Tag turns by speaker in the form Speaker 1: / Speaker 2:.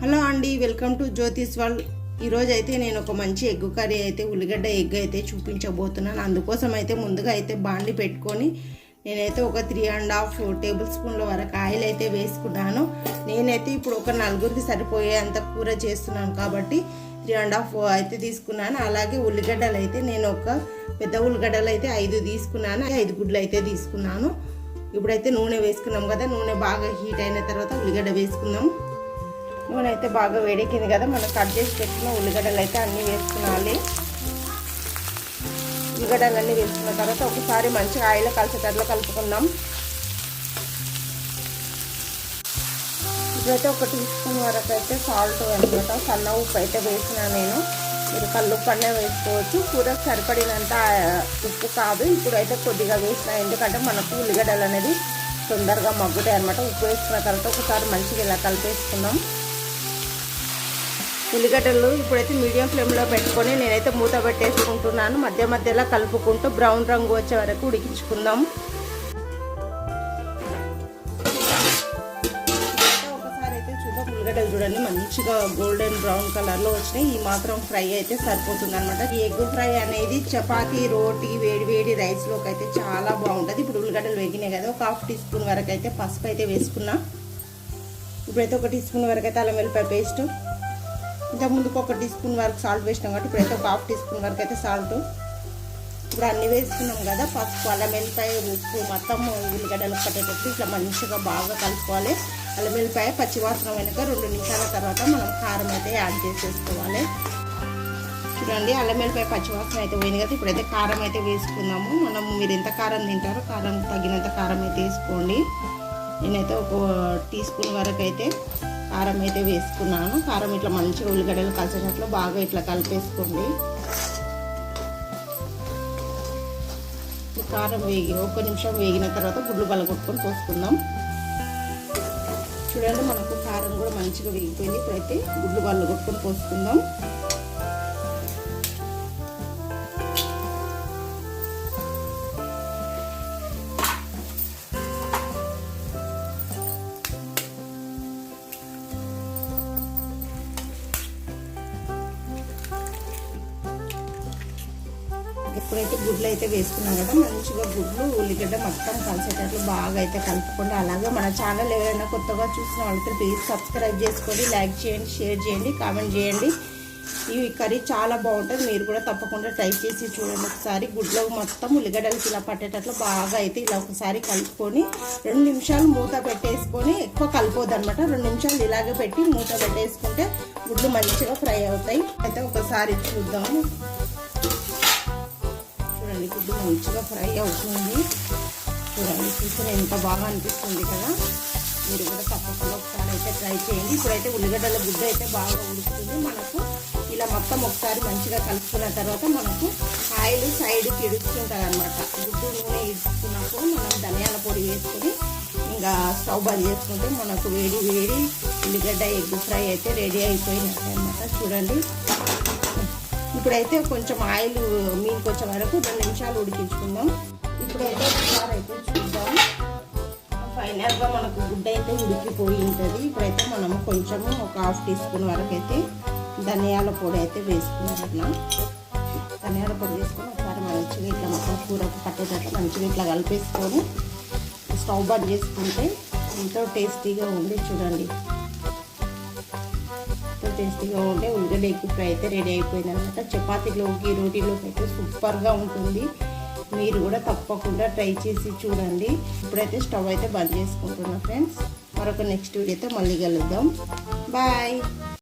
Speaker 1: Hello అండి welcome to Jyothish world. ఈరోజు అయితే నేను ఒక మంచి ఎగ్ కర్రీ అయితే ఉల్లిగడ్డ ఎగ్ అయితే చూపించబోతున్నాను. అందుకోసం అయితే ముందుగా అయితే బాండి పెట్టుకొని నేనైతే ఒక త్రీ అండ్ హాఫ్ టేబుల్ స్పూన్ల వరకు ఆయిల్ అయితే వేసుకున్నాను. నేనైతే ఇప్పుడు ఒక నలుగురికి సరిపోయేంత కూర చేస్తున్నాను కాబట్టి త్రీ అండ్ హాఫ్ అయితే తీసుకున్నాను. అలాగే ఉల్లిగడ్డలు అయితే నేను ఒక పెద్ద ఉల్లిగడ్డలు అయితే ఐదు తీసుకున్నాను. ఐదు గుడ్లు అయితే తీసుకున్నాను. ఇప్పుడైతే నూనె వేసుకున్నాం కదా నూనె బాగా హీట్ అయిన తర్వాత ఉల్లిగడ్డ వేసుకుందాం. నూనె అయితే బాగా వేడెక్కింది కదా మనం కట్ చేసి పెట్టుకున్న ఉల్లిగడ్డలు అయితే అన్నీ వేసుకోవాలి ఉల్లిగడ్డలు అన్నీ వేసుకున్న తర్వాత ఒకసారి మంచిగా ఆయిల్ కలిసేటట్లు కలుపుకుందాం. ఇప్పుడైతే ఒక టీ స్పూన్ వరకు అయితే సాల్ట్ అనమాట సన్న ఉప్పు అయితే వేసిన నేను. మీరు కళ్ళు పన్నే వేసుకోవచ్చు. కూర సరిపడినంత ఉప్పు కాదు. ఇప్పుడైతే కొద్దిగా వేసిన ఎందుకంటే మనకు ఉల్లిగడ్డలు అనేది తొందరగా మగ్గుతాయి అనమాట ఉప్పు వేసుకున్న తర్వాత ఒకసారి మంచిగా ఇలా కలిపేసుకుందాం. ఉల్లిగడ్డలు ఇప్పుడైతే మీడియం ఫ్లేమ్లో పెట్టుకొని నేనైతే మూత పెట్టేసుకుంటున్నాను. మధ్య మధ్యలో కలుపుకుంటూ బ్రౌన్ రంగు వచ్చే వరకు ఉడికించుకుందాం. ఒకసారి అయితే చూద్దాం. ఉల్లిగడ్డలు చూడండి మంచిగా గోల్డెన్ బ్రౌన్ కలర్లో వచ్చినాయి. ఈ మాత్రం ఫ్రై అయితే సరిపోతుంది అనమాట ఈ ఎగ్ ఫ్రై అనేది చపాతీ రోటీ వేడి వేడి రైస్లోకి అయితే చాలా బాగుంటుంది. ఇప్పుడు ఉల్లిగడ్డలు వేగినాయి కదా ఒక హాఫ్ టీ స్పూన్ వరకు అయితే పసుపు అయితే వేసుకున్నా. ఇప్పుడైతే ఒక టీ స్పూన్ వరకు అయితే అల్లం వెల్లిపాయ పేస్ట్. ఇంతకు ముందుకు ఒక టీ స్పూన్ వరకు సాల్ట్ వేసినాం కాబట్టి ఇప్పుడైతే ఒక హాఫ్ టీ స్పూన్ వరకు అయితే సాల్ట్. ఇప్పుడు అన్నీ వేసుకున్నాం కదా పసుపు అల్లం వెల్లిపాయ ఉప్పు మొత్తం ఉల్లిగడ్డలు పట్టేటట్టు ఇట్లా మంచిగా బాగా కలుపుకోవాలి. అల్లం వెల్లిపాయ పచ్చివాసన వెనుక రెండు నిమిషాల తర్వాత మనం కారం అయితే యాడ్ చేసేసుకోవాలి. చూడండి అల్లం వెల్లిపాయ పచ్చివాసన అయితే పోయింది కదా ఇప్పుడైతే కారం అయితే వేసుకుందాము. మనం మీరు ఎంత కారం తింటారో కారం తగినంత కారం అయితే వేసుకోండి. నేనైతే ఒక టీ స్పూన్ వరకు అయితే కారం అయితే వేసుకున్నాను. కారం ఇట్లా మంచిగా ఉల్లిగడ్డలు కలిసేటట్లు బాగా ఇట్లా కలిపేసుకోండి. కారం వేగి ఒక నిమిషం వేగిన తర్వాత గుడ్లు బలగొట్టుకొని పోసుకుందాం. చూడండి మనకు కారం కూడా మంచిగా వేగిపోయింది. ఇప్పుడైతే గుడ్లు బల్ల కొట్టుకొని పోసుకుందాం. ఎప్పుడైతే గుడ్లు అయితే వేసుకున్నాం కదా మంచిగా గుడ్లు ఉల్లిగడ్డ మొత్తం కలిసేటట్లు బాగా అయితే కలుపుకోండి. అలాగే మన ఛానల్ ఎవరైనా కొత్తగా చూసిన వాళ్ళతో ప్లీజ్ సబ్స్క్రైబ్ చేసుకోండి లైక్ చేయండి షేర్ చేయండి కామెంట్ చేయండి. ఈ కర్రీ చాలా బాగుంటుంది. మీరు కూడా తప్పకుండా ట్రై చేసి చూడండి. ఒకసారి గుడ్లో మొత్తం ఉల్లిగడ్డలకి ఇలా పట్టేటట్లు బాగా అయితే ఇలా ఒకసారి కలుపుకొని రెండు నిమిషాలు మూత పెట్టేసుకొని ఎక్కువ కలిపోద్ది అనమాట రెండు నిమిషాలు ఇలాగే పెట్టి మూత పెట్టేసుకుంటే గుడ్లు మంచిగా ఫ్రై అవుతాయి. అయితే ఒకసారి చూద్దాము. చూడండి మంచిగా ఫ్రై అవుతుంది. చూడండి చూసిన ఎంత బాగా అనిపిస్తుంది కదా. మీరు కూడా తప్పకుండా ఒకసారి అయితే ట్రై చేయండి. ఇప్పుడైతే ఉల్లిగడ్డల గుడ్డ అయితే బాగా ఉడుకుతుంది. మనకు ఇలా మొత్తం ఒకసారి మంచిగా కలుపుకున్న తర్వాత మనకు ఆయిల్ సైడ్కి ఇడుచుకుంటుంది అనమాట గుడ్డు నూనె ఇడుచుకున్నప్పుడు మనం ధనియాల పొడి వేసుకొని ఇంకా స్టవ్ బంద్ చేసుకుంటే మనకు వేడి వేడి ఉల్లిగడ్డ ఎగ్ ఫ్రై అయితే రెడీ అయిపోయినట్టు అనమాట చూడండి ఇప్పుడైతే కొంచెం ఆయిల్ మీకు వచ్చే వరకు రెండు నిమిషాలు ఉడికించుకుందాం. ఇప్పుడైతే ఒకసారి అయితే చూద్దాం. ఫైనల్గా మనకు గుడ్డ అయితే ఉడికిపోయి ఉంటుంది. ఇప్పుడైతే మనము కొంచెము ఒక హాఫ్ టీ స్పూన్ వరకు అయితే ధనియాల పొడి అయితే వేసుకున్నాం ధనియాల పొడి వేసుకొని ఒకసారి మంచిగా ఇట్లా మొత్తం కూరకు పట్టేటట్టు మంచిగా ఇట్లా కలిపేసుకొని స్టవ్ బంద్ చేసుకుంటే ఎంతో టేస్టీగా ఉంది. చూడండి. టేస్టీగా ఉంటే ఉల్లిగడ్డ ఎగ్ ఫ్రై అయితే రెడీ అయిపోయింది అనమాట. చపాతీలోకి రోటీలోకి అయితే సూపర్గా ఉంటుంది. మీరు కూడా తప్పకుండా ట్రై చేసి చూడండి. ఇప్పుడైతే స్టవ్ అయితే బంద్ చేసుకుంటున్నా ఫ్రెండ్స్. మరొక నెక్స్ట్ వీడియోతో మళ్ళీ కలుద్దాం. బాయ్.